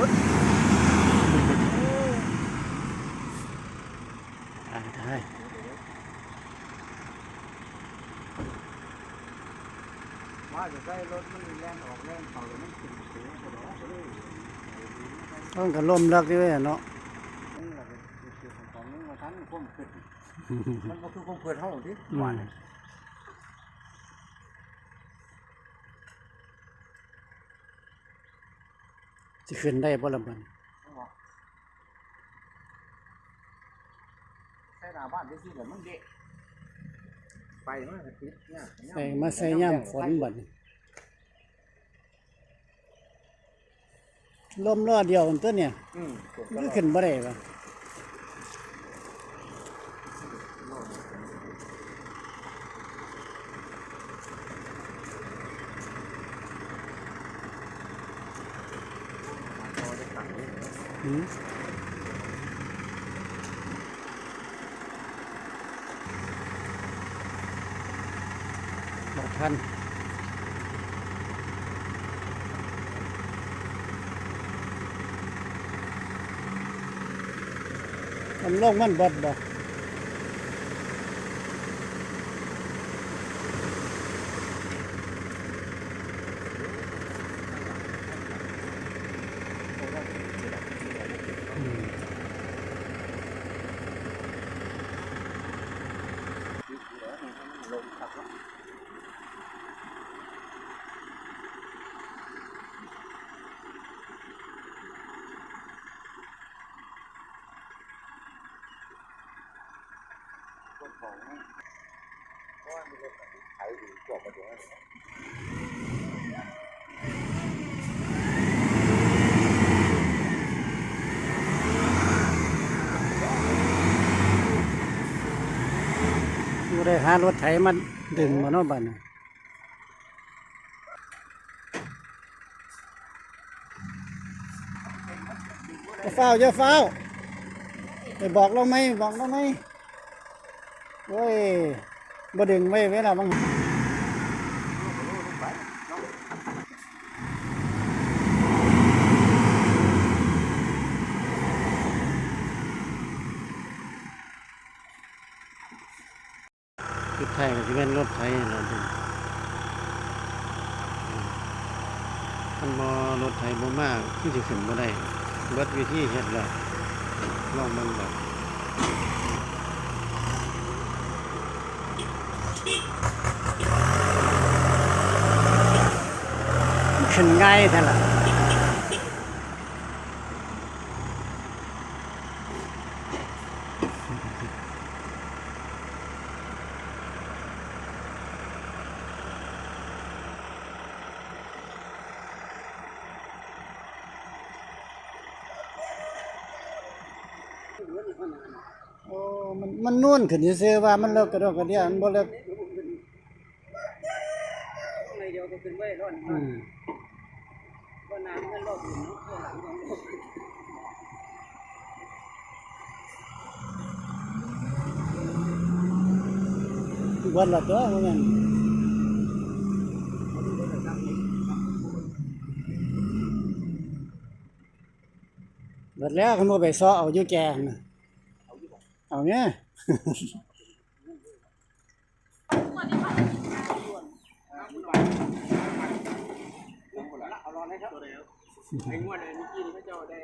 รุดอ่าได้ว่าจะใส่รถมันแล่นออกแล่นเขาแล้วมันขึ้นสูงกระโดดเลยต้องกระล่มรักด้วยเนาะนี่แหละเป็นคือของของนึงมาทันควมขึ้นมันก็คือควมเกิดเท่าที่อืว่าน ยจะขึ้นได้บ่ละมันใส่หน้าบ้านที่สิเดี๋ยวมันเดะไปมันก็ติดเนี่ยใส่มาใส่ย่ำฝนบัดนี้ลมรอเดียวตัวเนี่ยอืมมันก็ขึ้นบ่ได้ปะ อืมบ่ทันมันลงมันบดบอก ลงครับของเพราะว่ามีรถไถอยู่กว่าประตูนั่นแหละ ได้หารถไถมาดึงมาเนาะบัดนี้จะเฝ้าจะเฝ้าไปบอกเราไหมบอกเราไหมโอ้ยบ่ดึงไว้เวลาบาง ทยก็จะเป็นรถไถเราดึงคันบ่รถไถบ่มากคือสิขึ้นบ่ได้เบิดวิธีเฮ็ดล้วลองเบิ่งแบบขึ้นง่ายแท้ล่ะ โอ้มันมันนุ่นขึ้นซื่อว่ามันเลิกกระดอกกระเดียมันบ่เลิกในเดียวก็ขึ้นไว้ร้อนอืมก็น้ำมันรอบอยู่เนาะข้างหลังมันรอบเบิดละตัวเงิน เบิดแล้วคันบ่ไปซ้อเอาอยู่แกงเอาเนี่ยไอ้งวดไอ้เมื่อกี้นี่เขาเจ้าได้